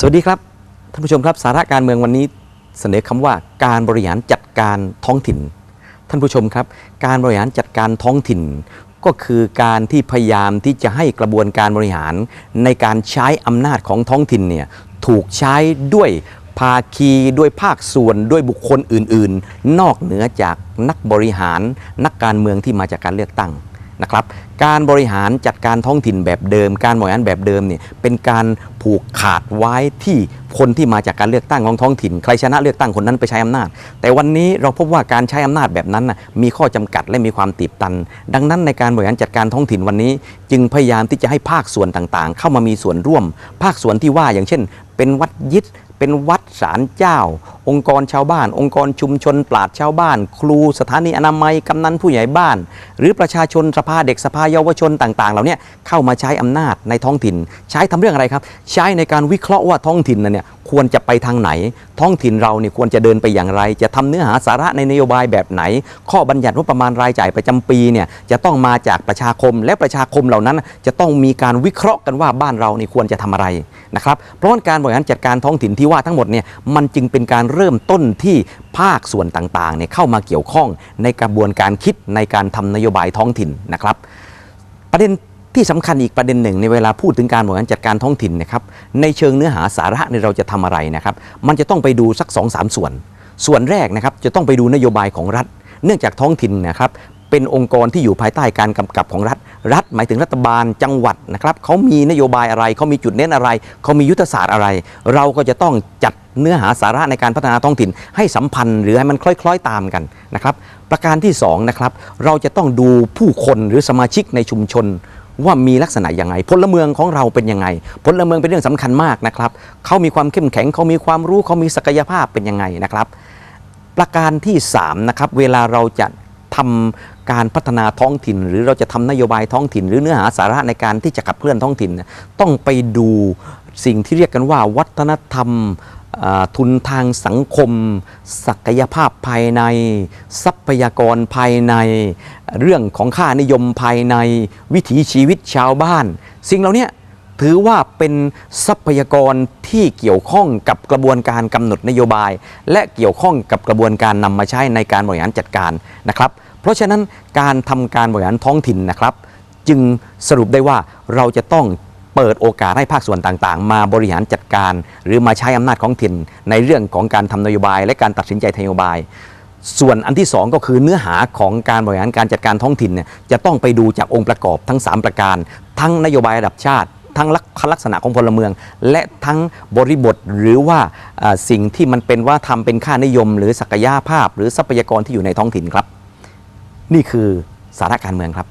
สวัสดีครับท่านผู้ชมครับสาระการเมืองวันนี้เสนอคำว่าการบริหารจัดการท้องถิ่น ท่านผู้ชมครับ การบริหารจัดการท้องถิ่น ก็คือการที่พยายามที่จะให้กระบวนการบริหาร ในการใช้อำนาจของท้องถิ่นเนี่ยถูกใช้ด้วยภาคีด้วยภาคส่วนด้วยบุคคลอื่น ๆ นอกเหนือจากนักบริหาร นักการเมืองที่มาจากการเลือกตั้ง นะครับการบริหารจัดการท้องถิ่นแบบเดิม การบริหารแบบเดิมเนี่ยเป็นการผูกขาดไว้ที่คนที่มาจากการเลือกตั้งของท้องถิ่น ใครชนะเลือกตั้งคนนั้นไปใช้อำนาจ แต่วันนี้เราพบว่าการใช้อำนาจแบบนั้นนะมีข้อจำกัดและมีความตีบตัน ดังนั้นในการบริหารจัดการท้องถิ่นวันนี้ จึงพยายามที่จะให้ภาคส่วนต่างๆ เข้ามามีส่วนร่วม ภาคส่วนที่ว่าอย่างเช่น เป็นวัดยิดเป็นวัดศาลเจ้า องค์กรชาวบ้าน องค์กรชุมชนปราชญ์ชาวบ้าน ครูสถานีอนามัยกำนันผู้ใหญ่บ้าน หรือประชาชนสภาเด็กสภาเยาวชนต่าง ๆ เหล่านี้เข้ามาใช้อำนาจในท้องถิ่น ใช้ทำเรื่องอะไรครับ ใช้ในการวิเคราะห์ว่าท้องถิ่นน่ะเนี่ยควรจะไปทางไหน ท้องถิ่นเราเนี่ยควรจะเดินไปอย่างไร จะทำเนื้อหาสาระในนโยบายแบบไหน ข้อบัญญัติว่าประมาณรายจ่ายประจำปีเนี่ยจะต้องมาจากประชาคมและประชาคมเหล่านั้น จะต้องมีการวิเคราะห์กันว่าบ้านเรานี่ควรจะทำอะไรนะครับเพราะการบริหารจัดการท้องถิ่นที่ว่าทั้งหมดเนี่ยมันจึงเป็นการเริ่มต้นที่ภาคส่วนต่างๆเนี่ยเข้ามาเกี่ยวข้องในกระบวนการคิดในการทำนโยบายท้องถิ่นนะครับ ประเด็นที่สำคัญอีกประเด็นหนึ่งในเวลาพูดถึงการบริหารจัดการท้องถิ่นนะครับในเชิงเนื้อหาสาระเนี่ยเราจะทำอะไรนะครับ มันจะต้องไปดูสัก2อสส่วน ส่วนแรกนะครับจะต้องไปดูนโยบายของรัฐ เนื่องจากท้องถิ่นนะครับเป็นองค์กรที่อยู่ภายใต้การกำกับของรัฐ รัฐหมายถึงรัฐบาลจังหวัดนะครับเขามีนโยบายอะไรเขามีจุดเน้นอะไรเขามียุทธศาสตร์อะไร เราก็จะต้องจัด เนื้อหาสาระในการพัฒนาท้องถิ่นให้สัมพันธ์หรือให้มันคล้อยๆตามกันนะครับ ประการที่สองนะครับเราจะต้องดูผู้คนหรือสมาชิกในชุมชนว่ามีลักษณะยังไง พลเมืองของเราเป็นยังไง พลเมืองเป็นเรื่องสำคัญมากนะครับ เขามีความเข้มแข็งเขามีความรู้เขามีศักยภาพเป็นยังไงนะครับ ประการที่3นะครับเวลาเราจะทำการพัฒนาท้องถิ่น หรือเราจะทำนโยบายท้องถิ่น หรือเนื้อหาสาระในการที่จะขับเคลื่อนท้องถิ่น ต้องไปดูสิ่งที่เรียกกันว่า วัฒนธรรม ทุนทางสังคม ศักยภาพภายใน ทรัพยากรภายใน เรื่องของค่านิยมภายใน วิถีชีวิตชาวบ้าน สิ่งเหล่านี้ถือว่าเป็นทรัพยากรที่เกี่ยวข้องกับกระบวนการกำหนดนโยบาย และเกี่ยวข้องกับกระบวนการนำมาใช้ในการบริหารจัดการนะครับ เพราะฉะนั้นการทำการบริหารท้องถิ่นนะครับ จึงสรุปได้ว่าเราจะต้อง เปิดโอกาสให้ภาคส่วนต่างๆ มาบริหารจัดการ หรือมาใช้อำนาจของถิ่น ในเรื่องของการทำนโยบาย และการตัดสินใจนโยบาย ส่วนอันที่ 2 ก็คือเนื้อหาของการบริหารการจัดการท้องถิ่นเนี่ยจะต้องไปดูจากองค์ประกอบทั้ง 3 ประการ ทั้งนโยบายระดับชาติ ทั้งลักษณะของพลเมือง และทั้งบริบทหรือว่าอ่าสิ่งที่มันเป็นว่าทำเป็นค่านิยม หรือศักยภาพ หรือทรัพยากรที่อยู่ในท้องถิ่นครับ นี่คือสาระการเมืองครับ